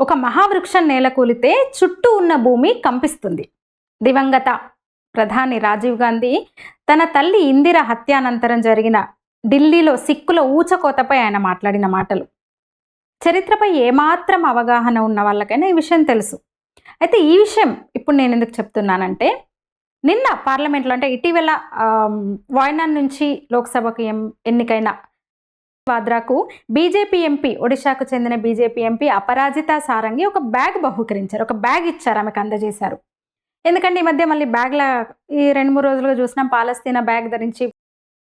ఒక మహావృక్షం నేలకూలితే చుట్టూ ఉన్న భూమి కంపిస్తుంది. దివంగత ప్రధాని రాజీవ్ గాంధీ తన తల్లి ఇందిర హత్యానంతరం జరిగిన ఢిల్లీలో సిక్కుల ఊచకోతపై ఆయన మాట్లాడిన మాటలు. చరిత్రపై ఏమాత్రం అవగాహన ఉన్న వాళ్ళకైనా ఈ విషయం తెలుసు. అయితే ఈ విషయం ఇప్పుడు నేను ఎందుకు చెప్తున్నానంటే నిన్న పార్లమెంట్లో అంటే ఇటీవల ఆమ్, వాయనాడ్ నుంచి లోక్సభకు ఎం ఎన్నికైన వాద్రాకు బీజేపీ ఎంపీ ఒడిశాకు చెందిన బీజేపీ ఎంపీ అపరాజిత సారంగి ఒక బ్యాగ్ బహుకరించారు. ఒక బ్యాగ్ ఇచ్చారు ఆమెకు అందజేశారు. ఎందుకంటే ఈ మధ్య మళ్ళీ బ్యాగ్ల ఈ రెండు మూడు రోజులుగా చూసినాం. పాలస్తీనా బ్యాగ్ ధరించి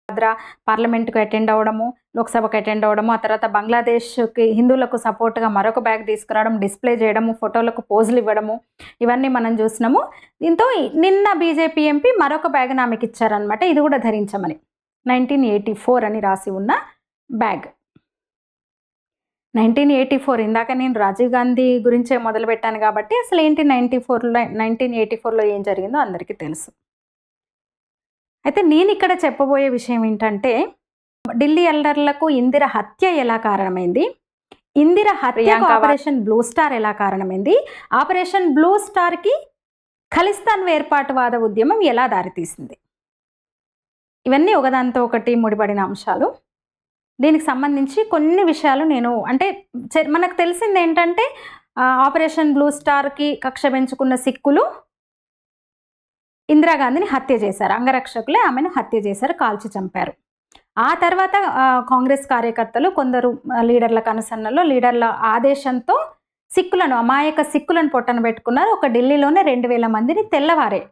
వాద్రా పార్లమెంట్కు అటెండ్ అవ్వడము లోక్సభకు అటెండ్ అవ్వడము ఆ తర్వాత బంగ్లాదేశ్కి హిందువులకు సపోర్ట్గా మరొక బ్యాగ్ తీసుకురావడం డిస్ప్లే చేయడము ఫోటోలకు పోజులు ఇవ్వడము ఇవన్నీ మనం చూసినాము. దీంతో నిన్న బీజేపీ ఎంపీ మరొక బ్యాగ్ ఆమెకి ఇచ్చారనమాట ఇది కూడా ధరించమని. నైన్టీన్ ఎయిటీ ఫోర్ అని రాసి ఉన్న బ్యాగ్. నైన్టీన్ ఎయిటీ ఫోర్ ఇందాక నేను రాజీవ్ గాంధీ గురించే మొదలు పెట్టాను కాబట్టి అసలు ఏంటి నైన్టీ ఫోర్లో నైన్టీన్ ఎయిటీ ఫోర్లో ఏం జరిగిందో అందరికీ తెలుసు. అయితే నేను ఇక్కడ చెప్పబోయే విషయం ఏంటంటే ఢిల్లీ ఎల్డర్లకు ఇందిర హత్య ఎలా కారణమైంది? ఇందిర హత్య ఆపరేషన్ బ్లూ స్టార్ ఎలా కారణమైంది? ఆపరేషన్ బ్లూ స్టార్కి ఖలిస్తాన్ వేర్పాటువాద ఉద్యమం ఎలా దారితీసింది? ఇవన్నీ ఒకదాంతో ఒకటి ముడిపడిన అంశాలు. దీనికి సంబంధించి కొన్ని విషయాలు నేను అంటే చె- మనకు తెలిసింది ఏంటంటే ఆపరేషన్ బ్లూ స్టార్కి కక్ష పెంచుకున్న సిక్కులు ఇందిరాగాంధీని హత్య చేశారు. అంగరక్షకులే ఆమెను హత్య చేశారు కాల్చి చంపారు. ఆ తర్వాత కాంగ్రెస్ కార్యకర్తలు కొందరు లీడర్ల కనుసన్నలో లీడర్ల ఆదేశంతో సిక్కులను అమాయక సిక్కులను పొట్టన పెట్టుకున్నారు. ఒక ఢిల్లీలోనే రెండు వేల మందిని తెల్లవారే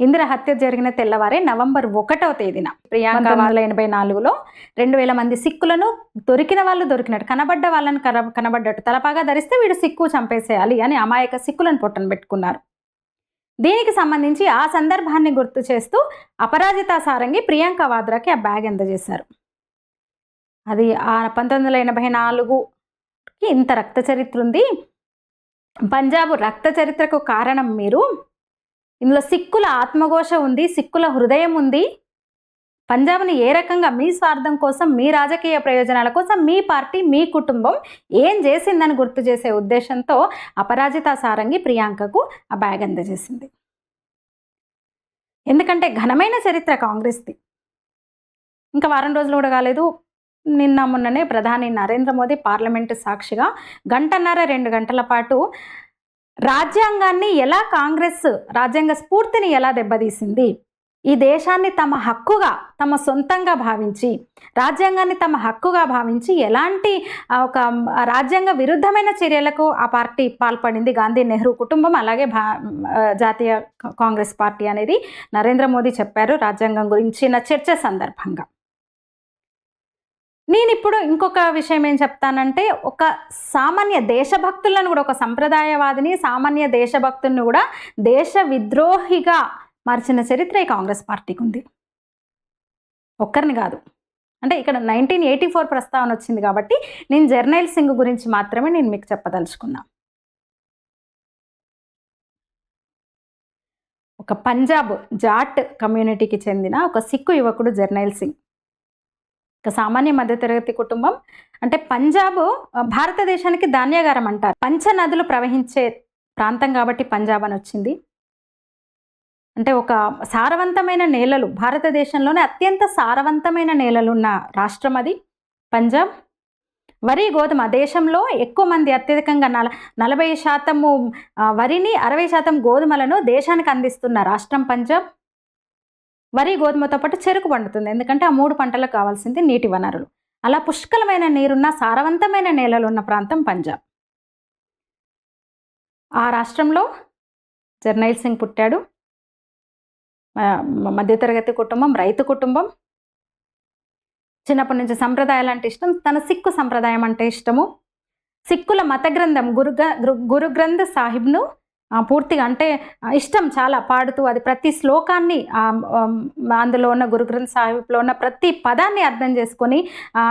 ఇందిర హత్య జరిగిన తెల్లవారే నవంబర్ ఒకటవ తేదీన ప్రియాంక వందల ఎనభై నాలుగులో రెండు వేల మంది సిక్కులను దొరికిన వాళ్ళు దొరికినట్టు కనబడ్డ వాళ్ళని కన కనబడ్డట్టు తలపాగా ధరిస్తే వీడు సిక్కు చంపేసేయాలి అని అమాయక సిక్కులను పొట్టన పెట్టుకున్నారు. దీనికి సంబంధించి ఆ సందర్భాన్ని గుర్తు చేస్తూ అపరాజిత సారంగి ప్రియాంక వాద్రాకి ఆ బ్యాగ్ అందజేశారు. అది ఆ పంతొమ్మిది వందల ఎనభై నాలుగుకి ఇంత రక్త చరిత్ర ఉంది. పంజాబ్ రక్త చరిత్రకు కారణం మీరు ఇందులో సిక్కుల ఆత్మఘోష ఉంది సిక్కుల హృదయం ఉంది. పంజాబ్ని ఏ రకంగా మీ స్వార్థం కోసం మీ రాజకీయ ప్రయోజనాల కోసం మీ పార్టీ మీ కుటుంబం ఏం చేసిందని గుర్తు చేసే ఉద్దేశంతో అపరాజిత సారంగి ప్రియాంకకు ఆ బ్యాగ్ అందజేసింది. ఎందుకంటే ఘనమైన చరిత్ర కాంగ్రెస్ది. ఇంకా వారం రోజులు కూడా కాలేదు. నిన్న మొన్ననే ప్రధాని నరేంద్ర మోదీ పార్లమెంటు సాక్షిగా గంటన్నర రెండు గంటల పాటు రాజ్యాంగాన్ని ఎలా కాంగ్రెస్ రాజ్యాంగ స్ఫూర్తిని ఎలా దెబ్బతీసింది? ఈ దేశాన్ని తమ హక్కుగా తమ సొంతంగా భావించి రాజ్యాంగాన్ని తమ హక్కుగా భావించి ఎలాంటి ఒక రాజ్యాంగ విరుద్ధమైన చర్యలకు ఆ పార్టీ పాల్పడింది? గాంధీ నెహ్రూ కుటుంబం అలాగే భా జాతీయ కాంగ్రెస్ పార్టీ అనేది నరేంద్ర మోదీ చెప్పారు రాజ్యాంగం గురించిన చర్చ సందర్భంగా. నేను ఇప్పుడు ఇంకొక విషయం ఏం చెప్తానంటే ఒక సామాన్య దేశభక్తులను కూడా ఒక సంప్రదాయవాదిని సామాన్య దేశభక్తులను కూడా దేశ విద్రోహిగా మార్చిన చరిత్ర ఈ కాంగ్రెస్ పార్టీకి ఉంది. ఒక్కరిని కాదు. అంటే ఇక్కడ నైన్టీన్ ఎయిటీ ఫోర్ ప్రస్తావన వచ్చింది కాబట్టి నేను జర్నైల్ సింగ్ గురించి మాత్రమే నేను మీకు చెప్పదలుచుకున్నా. ఒక పంజాబ్ జాట్ కమ్యూనిటీకి చెందిన ఒక సిక్కు యువకుడు జర్నైల్ సింగ్. ఒక సామాన్య మధ్యతరగతి కుటుంబం. అంటే పంజాబ్ భారతదేశానికి ధాన్యాగారం అంటారు. పంచ నదులు ప్రవహించే ప్రాంతం కాబట్టి పంజాబ్ అని వచ్చింది. అంటే ఒక సారవంతమైన నేలలు భారతదేశంలోనే అత్యంత సారవంతమైన నేలలు ఉన్న రాష్ట్రం అది పంజాబ్. వరి గోధుమ దేశంలో ఎక్కువ మంది అత్యధికంగా నల నలభై శాతము వరిని అరవై శాతం గోధుమలను దేశానికి అందిస్తున్న రాష్ట్రం పంజాబ్. వరి గోధుమతో పాటు చెరుకు పండుతుంది. ఎందుకంటే ఆ మూడు పంటలకు కావాల్సింది నీటి వనరులు. అలా పుష్కలమైన నీరున్న సారవంతమైన నేలలు ఉన్న ప్రాంతం పంజాబ్. ఆ రాష్ట్రంలో జర్నైల్ సింగ్ పుట్టాడు. మధ్యతరగతి కుటుంబం రైతు కుటుంబం. చిన్నప్పటి నుంచి సంప్రదాయాలు అంటే ఇష్టం. తన సిక్కు సంప్రదాయం అంటే ఇష్టము. సిక్కుల మత గ్రంథం గురు- గురు గ్రంథ సాహిబ్ను పూర్తిగా అంటే ఇష్టం చాలా పాడుతూ అది ప్రతి శ్లోకాన్ని అందులో ఉన్న గురుగ్రంథ సాహిబ్లో ఉన్న ప్రతి పదాన్ని అర్థం చేసుకొని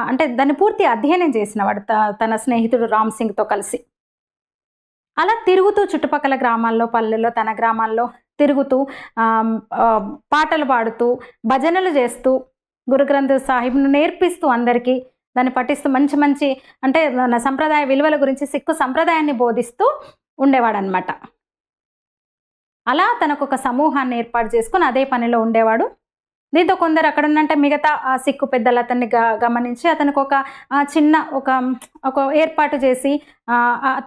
అంటే దాన్ని పూర్తి అధ్యయనం చేసినవాడు త- తన స్నేహితుడు రామ్ సింగ్తో కలిసి. అలా తిరుగుతూ చుట్టుపక్కల గ్రామాల్లో పల్లెల్లో తన గ్రామాల్లో తిరుగుతూ పాటలు పాడుతూ భజనలు చేస్తూ గురుగ్రంథ సాహిబ్ను నేర్పిస్తూ అందరికీ దాన్ని పఠిస్తూ మంచి మంచి అంటే మన సంప్రదాయ విలువల గురించి సిక్కు సంప్రదాయాన్ని బోధిస్తూ ఉండేవాడనమాట అలా తనకు ఒక సమూహాన్ని ఏర్పాటు చేసుకుని అదే పనిలో ఉండేవాడు. దీంతో కొందరు అక్కడ ఉన్నంటే మిగతా ఆ సిక్కు పెద్దలు అతన్ని గ గమనించి అతనికి ఒక చిన్న ఒక ఒక ఏర్పాటు చేసి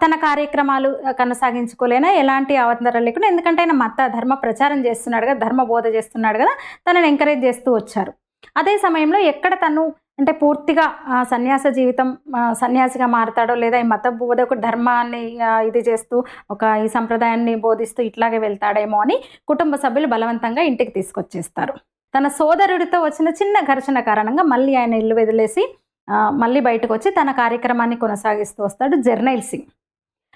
తన కార్యక్రమాలు కొనసాగించుకోలేనా ఎలాంటి అవతరణ లేకుండా ఎందుకంటే ఆయన మత ధర్మ ప్రచారం చేస్తున్నాడు కదా ధర్మ బోధ చేస్తున్నాడు కదా తనని ఎంకరేజ్ చేస్తూ వచ్చారు. అదే సమయంలో ఎక్కడ తను అంటే పూర్తిగా ఆ, సన్యాస జీవితం సన్యాసిగా మారతాడో లేదా ఈ మత బోధ ఒక ధర్మాన్ని ఇది చేస్తూ ఒక ఈ సంప్రదాయాన్ని బోధిస్తూ ఇట్లాగే వెళ్తాడేమో అని కుటుంబ సభ్యులు బలవంతంగా ఇంటికి తీసుకొచ్చేస్తారు. తన సోదరుడితో వచ్చిన చిన్న ఘర్షణ కారణంగా మళ్ళీ ఆయన ఇల్లు వదిలేసి మళ్ళీ బయటకు వచ్చి తన కార్యక్రమాన్ని కొనసాగిస్తూ వస్తాడు జర్నైల్ సింగ్.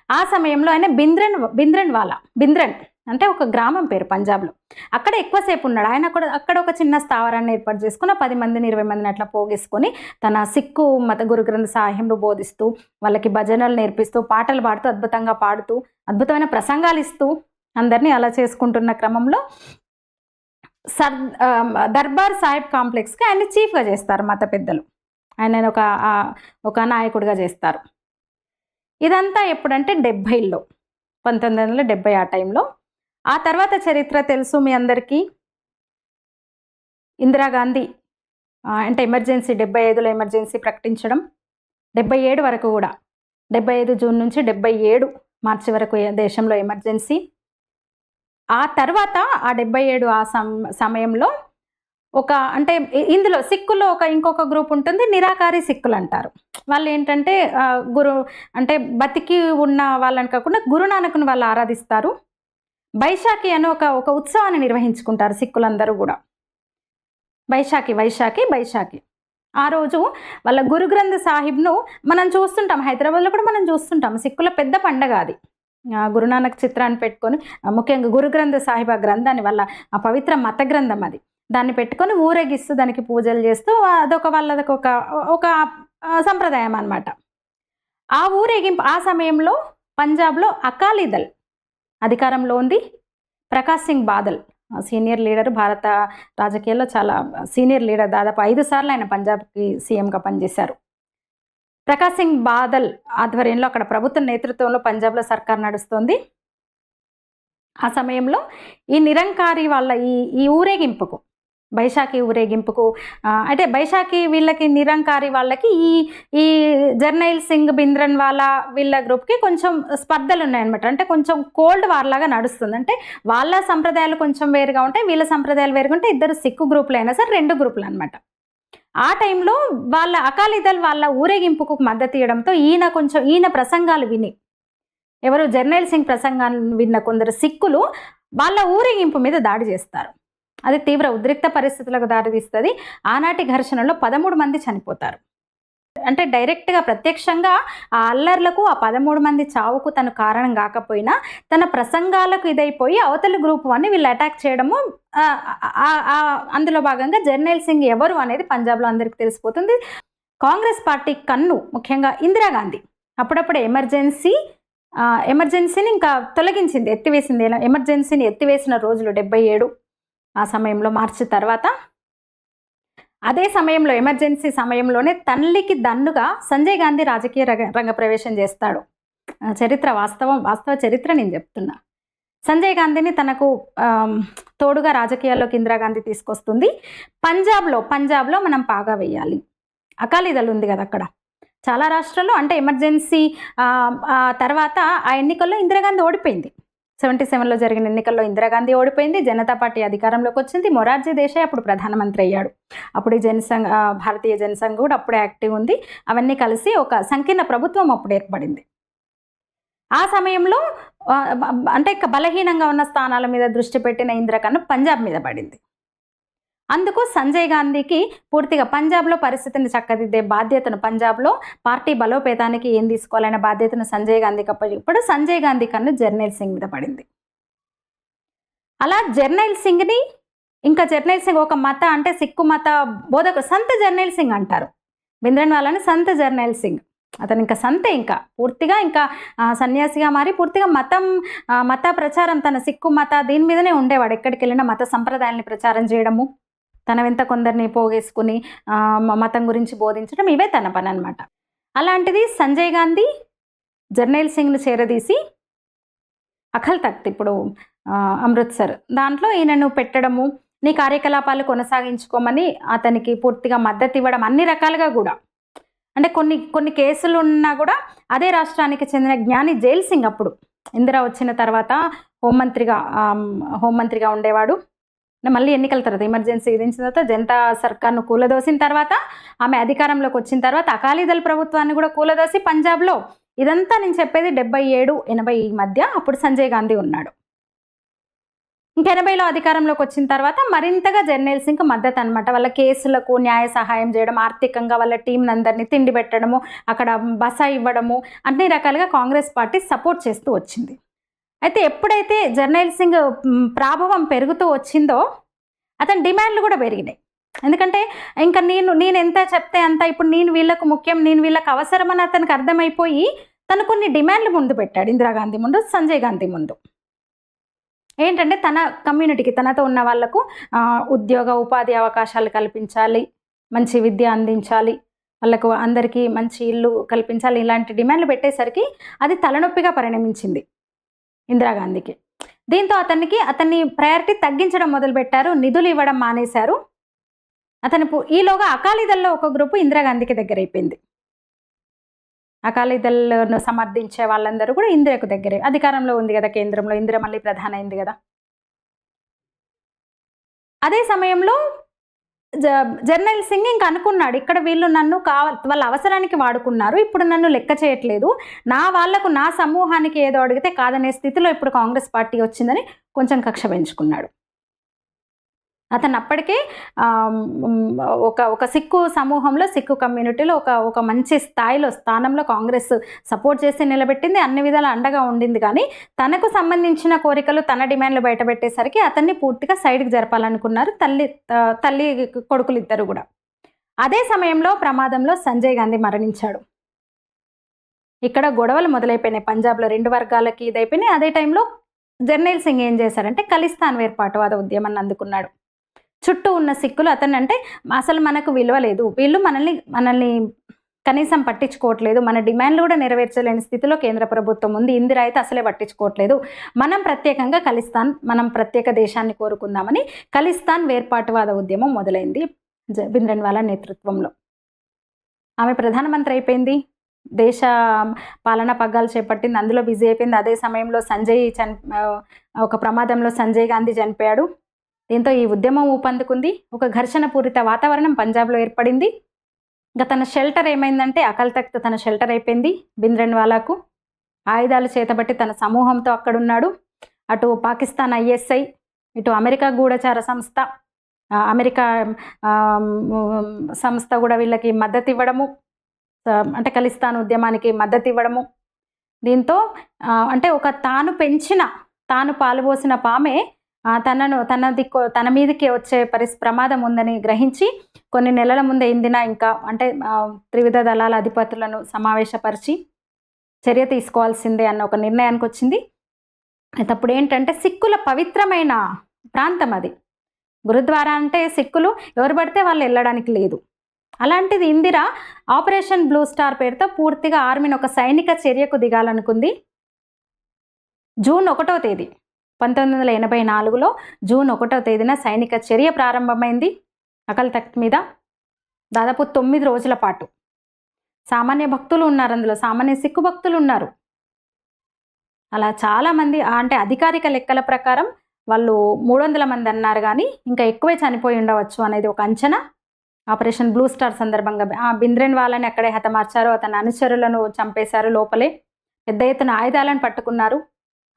ఆ సమయంలో ఆయన బింద్రన్ బింద్రన్ వాలా బింద్రన్. అంటే ఒక గ్రామం పేరు పంజాబ్లో. అక్కడ ఎక్కువసేపు ఉన్నాడు. ఆయన కూడా అక్కడ ఒక చిన్న స్థావరాన్ని ఏర్పాటు చేసుకుని పది మందిని ఇరవై మందిని అట్లా పోగేసుకొని తన సిక్కు మత గురు గ్రంథ సాహింను బోధిస్తూ వాళ్ళకి భజనలు నేర్పిస్తూ పాటలు పాడుతూ అద్భుతంగా పాడుతూ అద్భుతమైన ప్రసంగాలు ఇస్తూ అందరినీ అలా చేసుకుంటున్న క్రమంలో సర్ దర్బార్ సాహిబ్ కాంప్లెక్స్కి ఆయన చీఫ్గా చేస్తారు మత పెద్దలు. ఆయన ఒక ఒక నాయకుడిగా చేస్తారు. ఇదంతా ఎప్పుడంటే డెబ్భైలో పంతొమ్మిది వందల డెబ్బై ఆ టైంలో ఆ తర్వాత చరిత్ర తెలుసు మీ అందరికీ. ఇందిరాగాంధీ అంటే ఎమర్జెన్సీ డెబ్బై ఐదులో ఎమర్జెన్సీ ప్రకటించడం డెబ్బై ఏడు వరకు కూడా. డెబ్బై ఐదు జూన్ నుంచి డెబ్బై ఏడు మార్చి వరకు దేశంలో ఎమర్జెన్సీ. ఆ తర్వాత ఆ డెబ్బై ఏడు ఆ సమ సమయంలో ఒక అంటే ఇందులో సిక్కులో ఒక ఇంకొక గ్రూప్ ఉంటుంది నిరాకారి సిక్కులు అంటారు. వాళ్ళు ఏంటంటే గురు అంటే బతికి ఉన్న వాళ్ళని కాకుండా గురునానకుని వాళ్ళు ఆరాధిస్తారు. బైశాఖి అని ఒక ఒక ఉత్సవాన్ని నిర్వహించుకుంటారు సిక్కులందరూ కూడా. బైశాఖి వైశాఖి బైశాఖి. ఆ రోజు వాళ్ళ గురు గ్రంథ సాహిబ్ను మనం చూస్తుంటాం హైదరాబాద్లో కూడా మనం చూస్తుంటాం. సిక్కుల పెద్ద పండగ అది. గురునానక్ చిత్రాన్ని పెట్టుకొని ముఖ్యంగా గురు గ్రంథ సాహిబ్ ఆ గ్రంథాన్ని వాళ్ళ ఆ పవిత్ర మత గ్రంథం అది. దాన్ని పెట్టుకొని ఊరేగిస్తూ దానికి పూజలు చేస్తూ అదొక వాళ్ళదొక ఒక ఒక సంప్రదాయం అనమాట ఆ ఊరేగింపు ఆ సమయంలో పంజాబ్లో అకాలీదల్ అధికారంలో ఉంది. ప్రకాష్ సింగ్ బాదల్ సీనియర్ లీడర్ భారత రాజకీయాల్లో చాలా సీనియర్ లీడర్ దాదాపు ఐదు సార్లు ఆయన పంజాబ్కి సీఎంగా పనిచేశారు. ప్రకాష్ సింగ్ బాదల్ ఆధ్వర్యంలో అక్కడ ప్రభుత్వ నేతృత్వంలో పంజాబ్లో సర్కార్ నడుస్తోంది. ఆ సమయంలో ఈ నిరంకారి వాళ్ళ ఈ ఈ ఊరేగింపుకు బైశాఖి ఊరేగింపుకు అంటే బైశాఖి వీళ్ళకి నిరంకారి వాళ్ళకి ఈ ఈ జర్నైల్ సింగ్ బింద్రన్ వాళ్ళ వీళ్ళ గ్రూప్కి కొంచెం స్పర్ధలు ఉన్నాయన్నమాట అంటే కొంచెం కోల్డ్ వార్ లాగా నడుస్తుంది. అంటే వాళ్ళ సంప్రదాయాలు కొంచెం వేరుగా ఉంటాయి వీళ్ళ సంప్రదాయాలు వేరుగా ఉంటాయి ఇద్దరు సిక్కు గ్రూపులు అయినా సరే రెండు గ్రూపులు అనమాట ఆ టైంలో వాళ్ళ అకాలీదల్ వాళ్ళ ఊరేగింపుకు మద్దతు ఇవ్వడంతో ఈయన కొంచెం ఈయన ప్రసంగాలు విని ఎవరు జర్నైల్ సింగ్ ప్రసంగాలు విన్న కొందరు సిక్కులు వాళ్ళ ఊరేగింపు మీద దాడి చేస్తారు. అది తీవ్ర ఉద్రిక్త పరిస్థితులకు దారితీస్తుంది. ఆనాటి ఘర్షణలో పదమూడు మంది చనిపోతారు. అంటే డైరెక్ట్గా ప్రత్యక్షంగా ఆ అల్లర్లకు ఆ పదమూడు మంది చావుకు తను కారణం కాకపోయినా తన ప్రసంగాలకు ఇదైపోయి అవతల గ్రూప్ అని వీళ్ళు అటాక్ చేయడము అందులో భాగంగా జర్నల్ సింగ్ ఎవరు అనేది పంజాబ్లో అందరికీ తెలిసిపోతుంది. కాంగ్రెస్ పార్టీ కన్ను ముఖ్యంగా ఇందిరాగాంధీ. అప్పుడప్పుడు ఎమర్జెన్సీ ఎమర్జెన్సీని ఇంకా తొలగించింది ఎత్తివేసింది. ఎలా- ఎమర్జెన్సీని ఎత్తివేసిన రోజులు డెబ్బై ఏడు. ఆ సమయంలో మార్చి తర్వాత. అదే సమయంలో ఎమర్జెన్సీ సమయంలోనే తల్లికి దన్నుగా సంజయ్ గాంధీ రాజకీయ రంగ రంగ ప్రవేశం చేస్తాడు. చరిత్ర వాస్తవం వాస్తవ చరిత్ర నేను చెప్తున్నా. సంజయ్ గాంధీని తనకు తోడుగా రాజకీయాల్లోకి ఇందిరాగాంధీ తీసుకొస్తుంది. పంజాబ్లో పంజాబ్లో మనం పాగా వేయాలి అకాలీదళ్ ఉంది కదా అక్కడ. చాలా రాష్ట్రాల్లో అంటే ఎమర్జెన్సీ తర్వాత ఆ ఎన్నికల్లో ఇందిరాగాంధీ ఓడిపోయింది. సెవెంటీ సెవెన్లో జరిగిన ఎన్నికల్లో ఇందిరాగాంధీ ఓడిపోయింది జనతా పార్టీ అధికారంలోకి వచ్చింది మొరార్జీ దేశాయ్ అప్పుడు ప్రధానమంత్రి అయ్యాడు. అప్పుడు ఈ జనసంఘ భారతీయ జనసంఘ కూడా అప్పుడే యాక్టివ్ ఉంది. అవన్నీ కలిసి ఒక సంకీర్ణ ప్రభుత్వం అప్పుడు ఏర్పడింది. ఆ సమయంలో అంటే బలహీనంగా ఉన్న స్థానాల మీద దృష్టి పెట్టిన ఇందిరకన్ను పంజాబ్ మీద పడింది. అందుకు సంజయ్ గాంధీకి పూర్తిగా పంజాబ్లో పరిస్థితిని చక్కదిద్దే బాధ్యతను పంజాబ్లో పార్టీ బలోపేతానికి ఏం తీసుకోవాలనే బాధ్యతను సంజయ్ గాంధీకి అప్పచెప్పుడు సంజయ్ గాంధీ కన్ను జర్నైల్ సింగ్ మీద పడింది. అలా జర్నైల్ సింగ్ని ఇంకా జర్నైల్ సింగ్ ఒక మత అంటే సిక్కు మత బోధకు సంత జర్నైల్ సింగ్ అంటారు. బింద్రన్ వాళ్ళని సంత జర్నైల్ సింగ్. అతను ఇంకా సంతే ఇంకా పూర్తిగా ఇంకా సన్యాసిగా మారి పూర్తిగా మతం మత ప్రచారం తన సిక్కు మత దీని మీదనే ఉండేవాడు. ఎక్కడికి వెళ్ళినా మత సంప్రదాయాల్ని ప్రచారం చేయడము. తన వెంత కొందరిని పోగేసుకుని మతం గురించి బోధించడం ఇవే తన పని అనమాట అలాంటిది సంజయ్ గాంధీ జర్నైల్ సింగ్ను చేరదీసి అఖల్ తఖ్త్ ఇప్పుడు అమృత్సర్ దాంట్లో ఈయనను పెట్టడము నీ కార్యకలాపాలు కొనసాగించుకోమని అతనికి పూర్తిగా మద్దతు ఇవ్వడం అన్ని రకాలుగా కూడా. అంటే కొన్ని కొన్ని కేసులు ఉన్నా కూడా అదే రాష్ట్రానికి చెందిన జ్ఞాని జైల్ సింగ్ అప్పుడు. ఇందిరా వచ్చిన తర్వాత హోంమంత్రిగా హోంమంత్రిగా ఉండేవాడు. మళ్ళీ ఎన్నికల తర్వాత ఎమర్జెన్సీ విధించిన తర్వాత జనతా సర్కార్ను కూలదోసిన తర్వాత ఆమె అధికారంలోకి వచ్చిన తర్వాత అకాలీదళ ప్రభుత్వాన్ని కూడా కూలదోసి పంజాబ్లో. ఇదంతా నేను చెప్పేది డెబ్బై ఏడు ఎనభై మధ్య అప్పుడు సంజయ్ గాంధీ ఉన్నాడు. ఇంక ఎనభైలో అధికారంలోకి వచ్చిన తర్వాత మరింతగా జర్నల్ సింగ్ మద్దతు అనమాట వాళ్ళ కేసులకు న్యాయ సహాయం చేయడం ఆర్థికంగా వాళ్ళ టీం అందరినీ తిండి పెట్టడము అక్కడ బస ఇవ్వడము అన్ని రకాలుగా కాంగ్రెస్ పార్టీ సపోర్ట్ చేస్తూ వచ్చింది. అయితే ఎప్పుడైతే జర్నైల్ సింగ్ ప్రాభవం పెరుగుతూ వచ్చిందో అతని డిమాండ్లు కూడా పెరిగినాయి. ఎందుకంటే ఇంకా నేను నేను ఎంత చెప్తే అంత ఇప్పుడు నేను వీళ్ళకు ముఖ్యం నేను వీళ్ళకి అవసరమని అతనికి అర్థమైపోయి తను కొన్ని డిమాండ్లు ముందు పెట్టాడు. ఇందిరాగాంధీ ముందు సంజయ్ గాంధీ ముందు. ఏంటంటే తన కమ్యూనిటీకి తనతో ఉన్న వాళ్ళకు ఉద్యోగ ఉపాధి అవకాశాలు కల్పించాలి మంచి విద్య అందించాలి వాళ్ళకు అందరికీ మంచి ఇల్లు కల్పించాలి ఇలాంటి డిమాండ్లు పెట్టేసరికి అది తలనొప్పిగా పరిణమించింది. ఇందిరాగాంధీకి. దీంతో అతనికి అతన్ని ప్రయారిటీ తగ్గించడం మొదలుపెట్టారు. నిధులు ఇవ్వడం మానేశారు. అతను ఈలోగా అకాలీదల్లో ఒక గ్రూపు ఇందిరాగాంధీకి దగ్గర అయిపోయింది అకాలీదళ్ను సమర్థించే వాళ్ళందరూ కూడా ఇందిరకు దగ్గరే. అధికారంలో ఉంది కదా కేంద్రంలో. ఇందిర మళ్ళీ ప్రధాన అయింది కదా. అదే సమయంలో జర్నల్ సింగ్ ఇంక అనుకున్నాడు. ఇక్కడ వీళ్ళు నన్ను కావ వాళ్ళ అవసరానికి వాడుకున్నారు. ఇప్పుడు నన్ను లెక్క చేయట్లేదు. నా వాళ్ళకు నా సమూహానికి ఏదో అడిగితే కాదనే స్థితిలో ఇప్పుడు కాంగ్రెస్ పార్టీ వచ్చిందని కొంచెం కక్ష పెంచుకున్నాడు. అతను అప్పటికే ఒక ఒక సిక్కు సమూహంలో సిక్కు కమ్యూనిటీలో ఒక ఒక మంచి స్థాయిలో స్థానంలో కాంగ్రెస్ సపోర్ట్ చేసి నిలబెట్టింది. అన్ని విధాల అండగా ఉండింది. కానీ తనకు సంబంధించిన కోరికలు తన డిమాండ్లు బయటపెట్టేసరికి అతన్ని పూర్తిగా సైడ్కి జరపాలనుకున్నారు తల్లి తల్లి కొడుకులు ఇద్దరు కూడా. అదే సమయంలో ప్రమాదంలో సంజయ్ గాంధీ మరణించాడు. ఇక్కడ గొడవలు మొదలైపోయినాయి. పంజాబ్లో రెండు వర్గాలకి ఇదైపోయినాయి. అదే టైంలో జర్నైల్ సింగ్ ఏం చేశారంటే ఖలిస్తాన్ వేర్పాటువాద ఉద్యమాన్ని అందుకున్నాడు. చుట్టూ ఉన్న సిక్కులు అతను అంటే అసలు మనకు విలువ లేదు వీళ్ళు మనల్ని మనల్ని కనీసం పట్టించుకోవట్లేదు. మన డిమాండ్లు కూడా నెరవేర్చలేని స్థితిలో కేంద్ర ప్రభుత్వం ఉంది. ఇందిరా అయితే అసలే పట్టించుకోవట్లేదు. మనం ప్రత్యేకంగా ఖలిస్తాన్ మనం ప్రత్యేక దేశాన్ని కోరుకుందామని ఖలిస్తాన్ వేర్పాటువాద ఉద్యమం మొదలైంది జ- భింద్రన్వాలా నేతృత్వంలో. ఆమె ప్రధానమంత్రి అయిపోయింది. దేశ పాలన పగ్గాలు చేపట్టింది. అందులో బిజీ అయిపోయింది. అదే సమయంలో సంజయ్ చని ఒక ప్రమాదంలో సంజయ్ గాంధీ చనిపోయాడు. దీంతో ఈ ఉద్యమం ఊపందుకుంది. ఒక ఘర్షణ పూరిత వాతావరణం పంజాబ్లో ఏర్పడింది. ఇంకా తన షెల్టర్ ఏమైందంటే అకల్ తన షెల్టర్ అయిపోయింది బింద్రన్వాలాకు ఆయుధాలు చేతబట్టి తన సమూహంతో అక్కడున్నాడు. అటు పాకిస్తాన్ ఐఎస్ఐ ఇటు అమెరికా గూఢచార సంస్థ అమెరికా సంస్థ కూడా వీళ్ళకి మద్దతు ఇవ్వడము అంటే ఖలిస్తాన్ ఉద్యమానికి మద్దతు ఇవ్వడము దీంతో అంటే ఒక తాను పెంచిన తాను పాలుపోసిన పామే తనను తన దిక్కు తన మీదకి వచ్చే పరిస్ ప్రమాదం ఉందని గ్రహించి కొన్ని నెలల ముందే ఇందిన ఇంకా అంటే త్రివిధ దళాల అధిపతులను సమావేశపరిచి చర్య తీసుకోవాల్సిందే అన్న ఒక నిర్ణయానికి వచ్చింది. అయితే అప్పుడు ఏంటంటే సిక్కుల పవిత్రమైన ప్రాంతం అది. గురుద్వారా అంటే సిక్కులు ఎవరు పడితే వాళ్ళు వెళ్ళడానికి లేదు. అలాంటిది ఇందిర ఆపరేషన్ బ్లూ స్టార్ పేరుతో పూర్తిగా ఆర్మీని ఒక సైనిక చర్యకు దిగాలనుకుంది. జూన్ ఒకటో తేదీ. పంతొమ్మిది వందల ఎనభై నాలుగులో జూన్ ఒకటో తేదీన సైనిక చర్య ప్రారంభమైంది. అకల్ తఖ్త్ మీద దాదాపు తొమ్మిది రోజుల పాటు సామాన్య భక్తులు ఉన్నారు అందులో సామాన్య సిక్కు భక్తులు ఉన్నారు. అలా చాలామంది అంటే అధికారిక లెక్కల ప్రకారం వాళ్ళు మూడు వందల మంది అన్నారు కానీ ఇంకా ఎక్కువే చనిపోయి ఉండవచ్చు అనేది ఒక అంచనా. ఆపరేషన్ బ్లూ స్టార్ సందర్భంగా బింద్రెన్ వాళ్ళని అక్కడే హతమార్చారు అతని అనుచరులను చంపేశారు లోపలే. పెద్ద ఎత్తున ఆయుధాలను పట్టుకున్నారు.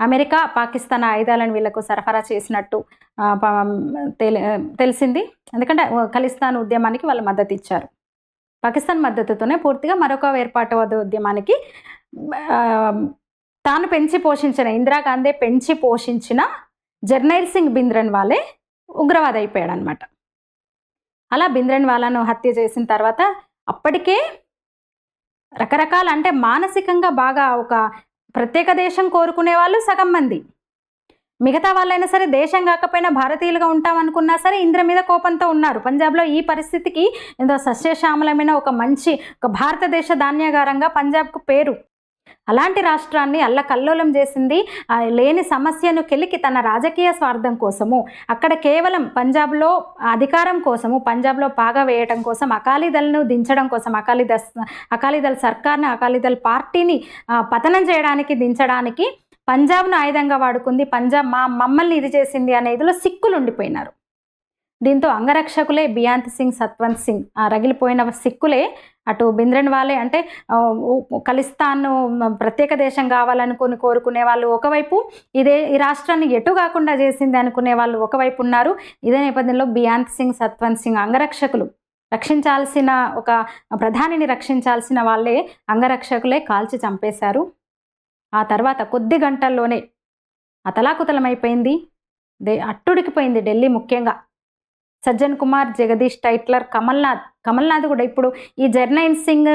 అమెరికా పాకిస్తాన్ ఆయుధాలను వీళ్ళకు సరఫరా చేసినట్టు తెలి తెలిసింది. ఎందుకంటే ఖలిస్తాన్ ఉద్యమానికి వాళ్ళు మద్దతు ఇచ్చారు. పాకిస్తాన్ మద్దతుతోనే పూర్తిగా మరొక ఏర్పాటువాద ఉద్యమానికి తాను పెంచి పోషించిన ఇందిరాగాంధీ పెంచి పోషించిన జర్నైల్ సింగ్ బింద్రన్ వాలే ఉగ్రవాది అయిపోయాడు అనమాట అలా బింద్రన్ వాళ్ళను హత్య చేసిన తర్వాత అప్పటికే రకరకాల అంటే మానసికంగా బాగా ఒక ప్రత్యేక దేశం కోరుకునే వాళ్ళు సగం మంది. మిగతా వాళ్ళైనా సరే దేశం కాకపోయినా భారతీయులుగా ఉంటామనుకున్నా సరే ఇంద్ర మీద కోపంతో ఉన్నారు. పంజాబ్లో ఈ పరిస్థితికి ఎంతో సస్యశ్యామలమైన ఒక మంచి ఒక భారతదేశ ధాన్యాగారంగా పంజాబ్కు పేరు అలాంటి రాష్ట్రాన్ని అల్లకల్లోలం చేసింది లేని సమస్యను కెలికి తన రాజకీయ స్వార్థం కోసము. అక్కడ కేవలం పంజాబ్లో అధికారం కోసము పంజాబ్లో పాగా వేయటం కోసం అకాలీదళ్ను దించడం కోసం అకాలీదళ అకాలీదళ సర్కార్ని అకాలీదళ పార్టీని పతనం చేయడానికి దించడానికి పంజాబ్ను ఆయుధంగా వాడుకుంది. పంజాబ్ మా మమ్మల్ని ఇది చేసింది అనేదిలో సిక్కులు ఉండిపోయినారు దీంతో అంగరక్షకులే బియాంత్ సింగ్ సత్వంత్ సింగ్. ఆ రగిలిపోయిన సిక్కులే అటు బింద్రన్ వాళ్ళే. అంటే ఆ, ఖలిస్తాన్ ప్రత్యేక దేశం కావాలనుకుని కోరుకునే వాళ్ళు ఒకవైపు ఇదే ఈ రాష్ట్రాన్ని ఎటు కాకుండా చేసింది అనుకునే వాళ్ళు ఒకవైపు ఉన్నారు. ఇదే నేపథ్యంలో బియాంత్ సింగ్ సత్వంత్ సింగ్ అంగరక్షకులు. రక్షించాల్సిన ఒక ప్రధానిని రక్షించాల్సిన వాళ్ళే అంగరక్షకులే కాల్చి చంపేశారు. ఆ తర్వాత కొద్ది గంటల్లోనే అతలాకుతలమైపోయింది. దే అట్టుడికిపోయింది ఢిల్లీ ముఖ్యంగా. సజ్జన్ కుమార్ జగదీష్ టైట్లర్ కమల్నాథ్. కమల్నాథ్ కూడా ఇప్పుడు ఈ జర్నైల్ సింగ్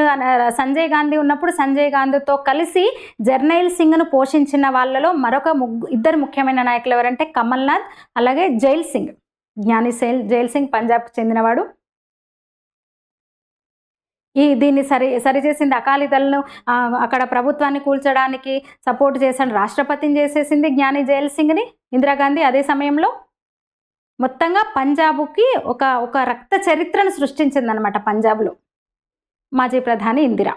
సంజయ్ గాంధీ ఉన్నప్పుడు సంజయ్ గాంధీతో కలిసి జర్నైల్ సింగ్ను పోషించిన వాళ్ళలో మరొక ముగ్గు ఇద్దరు ముఖ్యమైన నాయకులు ఎవరంటే కమల్నాథ్ అలాగే జైల్ సింగ్. జ్ఞాని సేల్ జైల్ సింగ్ పంజాబ్కి చెందినవాడు. ఈ దీన్ని సరి సరిచేసింది అకాలీదళను అక్కడ ప్రభుత్వాన్ని కూల్చడానికి సపోర్ట్ చేశాడు రాష్ట్రపతిని చేసేసింది జ్ఞాని జైల్ సింగ్ని. ఇందిరాగాంధీ అదే సమయంలో మొత్తంగా పంజాబ్కి ఒక ఒక రక్త చరిత్రను సృష్టించిందనమాట పంజాబ్లో మాజీ ప్రధాని ఇందిరా.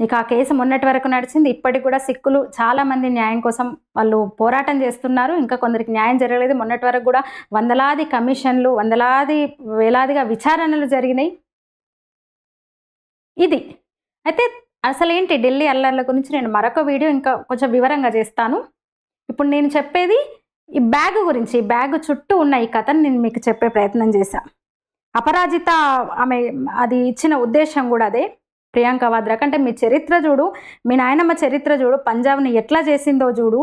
ఇక ఆ కేసు మొన్నటి వరకు నడిచింది. ఇప్పటికి కూడా సిక్కులు చాలామంది న్యాయం కోసం వాళ్ళు పోరాటం చేస్తున్నారు. ఇంకా కొందరికి న్యాయం జరగలేదు. మొన్నటి వరకు కూడా వందలాది కమిషన్లు వందలాది వేలాదిగా విచారణలు జరిగినాయి. ఇది. అయితే అసలు ఏంటి ఢిల్లీ అల్లర్ల గురించి నేను మరొక వీడియో ఇంకా కొంచెం వివరంగా చేస్తాను. ఇప్పుడు నేను చెప్పేది ఈ బ్యాగ్ గురించి బ్యాగ్ చుట్టూ ఉన్న ఈ కథను నేను మీకు చెప్పే ప్రయత్నం చేశా. అపరాజిత ఆమె అది ఇచ్చిన ఉద్దేశం కూడా అదే. ప్రియాంక వాద్రా కంటే మీ చరిత్ర చూడు మీ నాయనమ్మ చరిత్ర చూడు పంజాబ్ని ఎట్లా చేసిందో చూడు.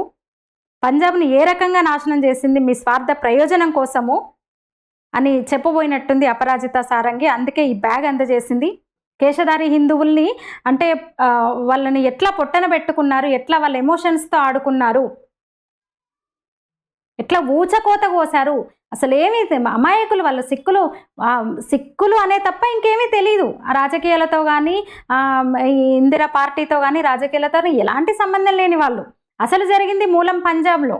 పంజాబ్ని ఏ రకంగా నాశనం చేసింది మీ స్వార్థ ప్రయోజనం కోసము అని చెప్పబోయినట్టుంది అపరాజిత సారంగి. అందుకే ఈ బ్యాగ్ అందజేసింది. కేశధారి హిందువుల్ని అంటే వాళ్ళని ఎట్లా పొట్టన పెట్టుకున్నారు ఎట్లా వాళ్ళ ఎమోషన్స్తో ఆడుకున్నారు ఎట్లా ఊచకోత కోసారు అసలు ఏమీ అమాయకులు వాళ్ళు సిక్కులు సిక్కులు అనే తప్ప ఇంకేమీ తెలియదు ఆ రాజకీయాలతో కానీ ఇందిరా పార్టీతో కానీ రాజకీయాలతో ఎలాంటి సంబంధం లేని వాళ్ళు. అసలు జరిగింది మూలం పంజాబ్లో.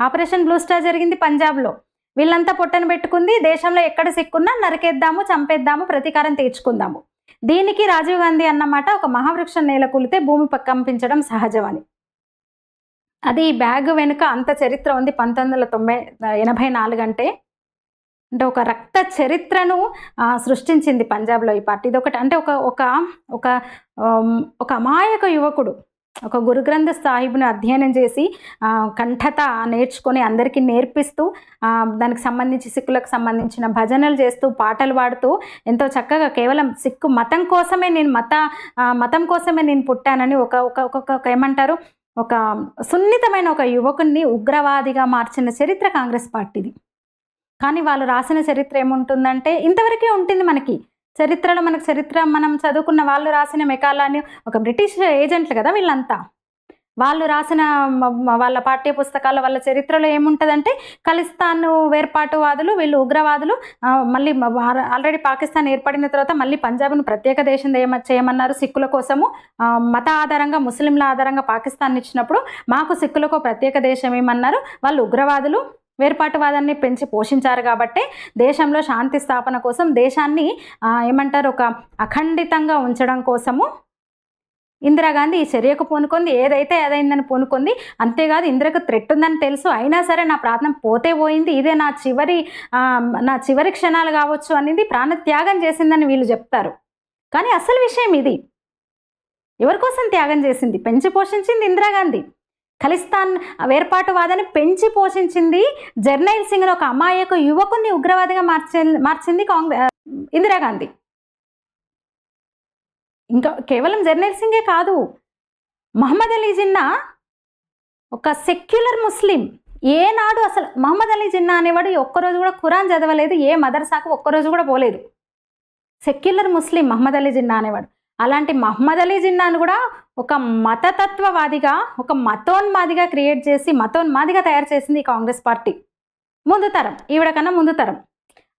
ఆపరేషన్ బ్లూ స్టార్ జరిగింది పంజాబ్లో. వీళ్ళంతా పొట్టను పెట్టుకుంది దేశంలో ఎక్కడ సిక్కున్నా నరికేద్దాము చంపేద్దాము ప్రతీకారం తీర్చుకుందాము. దీనికి రాజీవ్ గాంధీ అన్నమాట ఒక మహావృక్షం నేల కూలితే భూమి కంపించడం సహజమని. అది ఈ బ్యాగ్ వెనుక అంత చరిత్ర ఉంది. పంతొమ్మిది వందల తొంభై ఎనభై నాలుగు అంటే అంటే ఒక రక్త చరిత్రను సృష్టించింది పంజాబ్లో ఈ పార్టీ. ఇది ఒకటి అంటే ఒక ఒక ఒక ఒక అమాయక యువకుడు ఒక గురుగ్రంథ సాహిబ్ను అధ్యయనం చేసి కంఠత నేర్చుకొని అందరికీ నేర్పిస్తూ దానికి సంబంధించి సిక్కులకు సంబంధించిన భజనలు చేస్తూ పాటలు పాడుతూ ఎంతో చక్కగా కేవలం సిక్కు మతం కోసమే నేను మత మతం కోసమే నేను పుట్టానని ఒక ఒక ఒక- ఒక ఏమంటారు? ఒక సున్నితమైన ఒక యువకుణ్ణి ఉగ్రవాదిగా మార్చిన చరిత్ర కాంగ్రెస్ పార్టీది. కానీ వాళ్ళు రాసిన చరిత్ర ఏముంటుందంటే ఇంతవరకే ఉంటుంది మనకి. చరిత్రలో మనకు చరిత్ర మనం చదువుకున్న వాళ్ళు రాసిన మెకాలాన్ని ఒక బ్రిటిష్ ఏజెంట్లు కదా వీళ్ళంతా. వాళ్ళు రాసిన వాళ్ళ పాఠ్య పుస్తకాల వాళ్ళ చరిత్రలో ఏముంటుందంటే ఖలిస్తాన్ వేర్పాటువాదులు వీళ్ళు ఉగ్రవాదులు మళ్ళీ ఆల్రెడీ పాకిస్తాన్ ఏర్పడిన తర్వాత మళ్ళీ పంజాబ్ను ప్రత్యేక దేశం దేమ- చేయమన్నారు సిక్కుల కోసము. మత ఆధారంగా ముస్లింల ఆధారంగా పాకిస్తాన్ ఇచ్చినప్పుడు మాకు సిక్కులకు ప్రత్యేక దేశం ఏమన్నారు? వాళ్ళు ఉగ్రవాదులు వేర్పాటువాదాన్ని పెంచి పోషించారు కాబట్టి దేశంలో శాంతి స్థాపన కోసం దేశాన్ని ఏమంటారు ఒక అఖండితంగా ఉంచడం కోసము ఇందిరాగాంధీ ఈ చర్యకు పూనుకుంది ఏదైతే ఏదైందని పూనుకుంది అంతేకాదు ఇందిరకు థ్రెట్ ఉందని తెలుసు. అయినా సరే నా ప్రాణం పోతే పోయింది. ఇదే నా చివరి నా చివరి క్షణాలు కావచ్చు అనేది ప్రాణత్యాగం చేసిందని వీళ్ళు చెప్తారు. కానీ అసలు విషయం ఇది. ఎవరి కోసం త్యాగం చేసింది? పెంచి పోషించింది ఇందిరాగాంధీ. ఖలిస్తాన్ వేర్పాటువాదాన్ని పెంచి పోషించింది జర్నైల్ సింగ్ ఒక అమాయక యువకుని ఉగ్రవాదిగా మార్చి మార్చింది కాంగ్రెస్ ఇందిరాగాంధీ. ఇంకా కేవలం జర్నైల్ సింగే కాదు. మహమ్మద్ అలీ జిన్నా ఒక సెక్యులర్ ముస్లిం. ఏనాడు అసలు మహమ్మద్ అలీ జిన్నా అనేవాడు ఒక్కరోజు కూడా ఖురాన్ చదవలేదు ఏ మదర్సాకు ఒక్కరోజు కూడా పోలేదు. సెక్యులర్ ముస్లిం మహమ్మద్ అలీ జిన్నా అనేవాడు. అలాంటి మహమ్మద్ అలీ జిన్నాను కూడా ఒక మతతత్వవాదిగా ఒక మతోన్మాదిగా క్రియేట్ చేసి మతోన్మాదిగా తయారు చేసింది కాంగ్రెస్ పార్టీ. ముందు తరం ఈవిడ కన్నా ముందు తరం.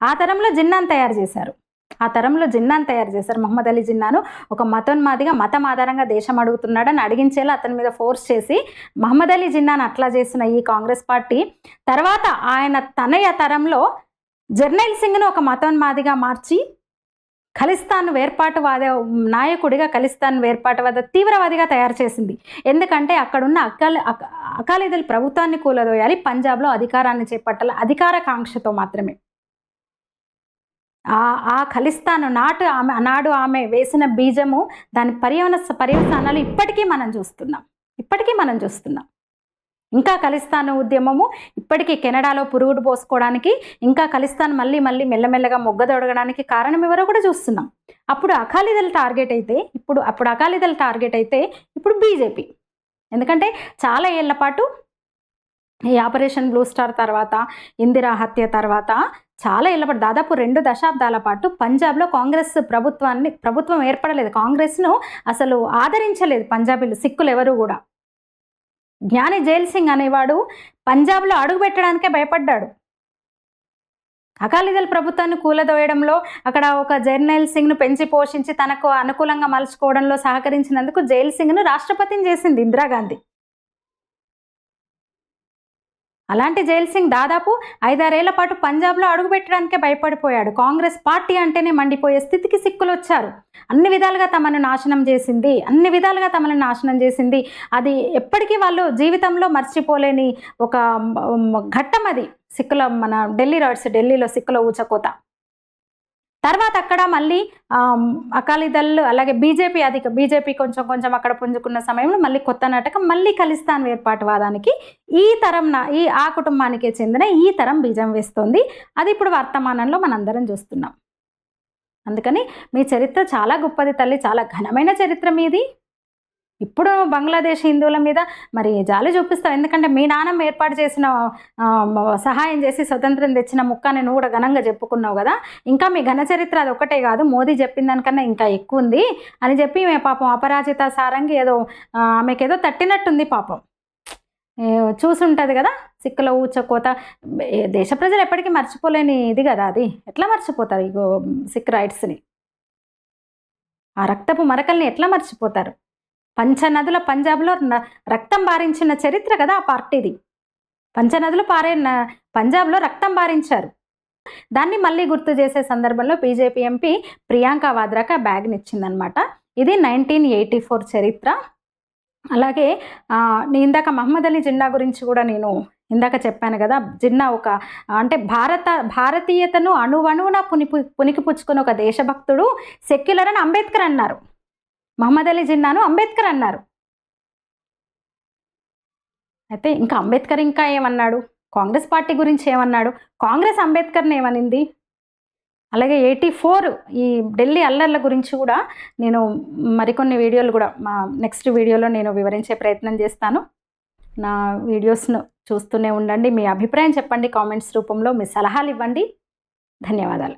ఆ తరంలో జిన్నాను తయారు చేశారు. ఆ తరంలో జిన్నాను తయారు చేశారు. మహమ్మద్ అలీ జిన్నాను ఒక మతోన్మాదిగా మతం ఆధారంగా దేశం అడుగుతున్నాడని అడిగించేలా అతని మీద ఫోర్స్ చేసి మహమ్మద్ అలీ జిన్నాను అట్లా చేసిన ఈ కాంగ్రెస్ పార్టీ. తర్వాత ఆయన తనయ తరంలో జర్నైల్ సింగ్ను ఒక మతోన్మాదిగా మార్చి ఖలిస్తాన్ వేర్పాటువాద నాయకుడిగా ఖలిస్తాన్ వేర్పాటువాద తీవ్రవాదిగా తయారు చేసింది. ఎందుకంటే అక్కడున్న అకాలి అక- అకాలీదళ ప్రభుత్వాన్ని కూలదోయాలి పంజాబ్లో అధికారాన్ని చేపట్టాలి అధికార కాంక్షతో మాత్రమే. ఆ ఆ ఖలిస్తాను నాటు ఆమె నాడు ఆమె వేసిన బీజము దాని పర్యవన పర్యవసానాలు ఇప్పటికీ మనం చూస్తున్నాం. ఇప్పటికీ మనం చూస్తున్నాం. ఇంకా ఖలిస్తాను ఉద్యమము ఇప్పటికీ కెనడాలో పురుగుడు పోసుకోవడానికి ఇంకా ఖలిస్తాన్ మళ్ళీ మళ్ళీ మెల్లమెల్లగా మొగ్గదొడగడానికి కారణం ఎవరో కూడా చూస్తున్నాం. అప్పుడు అకాలీదళ టార్గెట్ అయితే ఇప్పుడు అప్పుడు అకాలీదళ టార్గెట్ అయితే ఇప్పుడు బీజేపీ. ఎందుకంటే చాలా ఏళ్ళ పాటు ఈ ఆపరేషన్ బ్లూ స్టార్ తర్వాత ఇందిరా హత్య తర్వాత చాలా ఏళ్ళ దాదాపు రెండు దశాబ్దాల పాటు పంజాబ్లో కాంగ్రెస్ ప్రభుత్వాన్ని ప్రభుత్వం ఏర్పడలేదు. కాంగ్రెస్ను అసలు ఆదరించలేదు పంజాబీలు సిక్కులు ఎవరు కూడా. జ్ఞాని జైల్ సింగ్ అనేవాడు పంజాబ్లో అడుగు పెట్టడానికే భయపడ్డాడు. అకాలీదళ ప్రభుత్వాన్ని కూలదోయడంలో అక్కడ ఒక జర్నైల్ సింగ్ను పెంచి పోషించి తనకు అనుకూలంగా మలుచుకోవడంలో సహకరించినందుకు జైల్ సింగ్ను రాష్ట్రపతిని చేసింది ఇందిరాగాంధీ. అలాంటి జైల్ సింగ్ దాదాపు ఐదారేళ్ళ పాటు పంజాబ్లో అడుగుపెట్టడానికే భయపడిపోయాడు. కాంగ్రెస్ పార్టీ అంటేనే మండిపోయే స్థితికి సిక్కులు వచ్చారు అన్ని విధాలుగా తమను నాశనం చేసింది. అన్ని విధాలుగా తమను నాశనం చేసింది. అది ఎప్పటికీ వాళ్ళు జీవితంలో మర్చిపోలేని ఒక ఘట్టం అది. సిక్కుల మన ఢిల్లీ రాడ్స్ ఢిల్లీలో సిక్కుల ఊచకోత. తర్వాత అక్కడ మళ్ళీ ఆమ్, అకాలీదళ్ అలాగే బీజేపీ అధిక బీజేపీ కొంచెం కొంచెం అక్కడ పుంజుకున్న సమయంలో మళ్ళీ కొత్త నాటకం మళ్ళీ ఖలిస్తాన్ వేర్పాటువాదానికి ఈ తరం నా ఈ ఆ కుటుంబానికే చెందిన ఈ తరం బీజం వేస్తోంది. అది ఇప్పుడు వర్తమానంలో మనందరం చూస్తున్నాం. అందుకని మీ చరిత్ర చాలా గొప్పది తల్లి చాలా ఘనమైన చరిత్ర మీది. ఇప్పుడు బంగ్లాదేశ్ హిందువుల మీద మరి జాలి చూపిస్తావు ఎందుకంటే మీ నాన్నమ్మ ఏర్పాటు చేసిన సహాయం చేసి స్వతంత్రం తెచ్చిన ముక్కని నువ్వు కూడా ఘనంగా చెప్పుకున్నావు కదా. ఇంకా మీ ఘన చరిత్ర అది ఒకటే కాదు. మోదీ చెప్పిన దానికన్నా ఇంకా ఎక్కువ ఉంది. అని చెప్పి మే పాపం అపరాజిత సారంగి ఏదో ఆమెకు ఏదో తట్టినట్టుంది పాపం. చూసుంటుంది కదా. సిక్కుల ఊచకోత దేశ ప్రజలు ఎప్పటికీ మర్చిపోలేని ఇది కదా అది. ఎట్లా మర్చిపోతారు ఇగో సిక్ రైట్స్ని? ఆ రక్తపు మరకల్ని ఎట్లా మర్చిపోతారు? పంచనదుల పంజాబ్లో న- రక్తం బారించిన చరిత్ర కదా ఆ పార్టీది. పంచనదులు పారే న- పంజాబ్లో రక్తం బారించారు. దాన్ని మళ్ళీ గుర్తు చేసే సందర్భంలో బీజేపీ ఎంపీ ప్రియాంక వాద్రాక ఆ బ్యాగ్ని ఇచ్చిందనమాట ఇది నైన్టీన్ ఎయిటీ ఫోర్ చరిత్ర. అలాగే ఇందాక మహమ్మద్ అలీ జిన్నా గురించి కూడా నేను ఇందాక చెప్పాను కదా జిన్నా ఒక అంటే భారత భారతీయతను అణువణువున పునిపు పునికి పుచ్చుకున్న ఒక దేశభక్తుడు సెక్యులర్ అని అంబేద్కర్ అన్నారు. మహమ్మద్ అలీ జిన్నాను అంబేద్కర్ అన్నారు. అయితే ఇంకా అంబేద్కర్ ఇంకా ఏమన్నాడు? కాంగ్రెస్ పార్టీ గురించి ఏమన్నాడు? కాంగ్రెస్ అంబేద్కర్ని ఏమనింది? అలాగే ఎయిటీ ఫోర్ ఈ ఢిల్లీ అల్లర్ల గురించి కూడా నేను మరికొన్ని వీడియోలు కూడా మా నెక్స్ట్ వీడియోలో నేను వివరించే ప్రయత్నం చేస్తాను. నా వీడియోస్ను చూస్తూనే ఉండండి. మీ అభిప్రాయం చెప్పండి. కామెంట్స్ రూపంలో మీ సలహాలు ఇవ్వండి. ధన్యవాదాలు.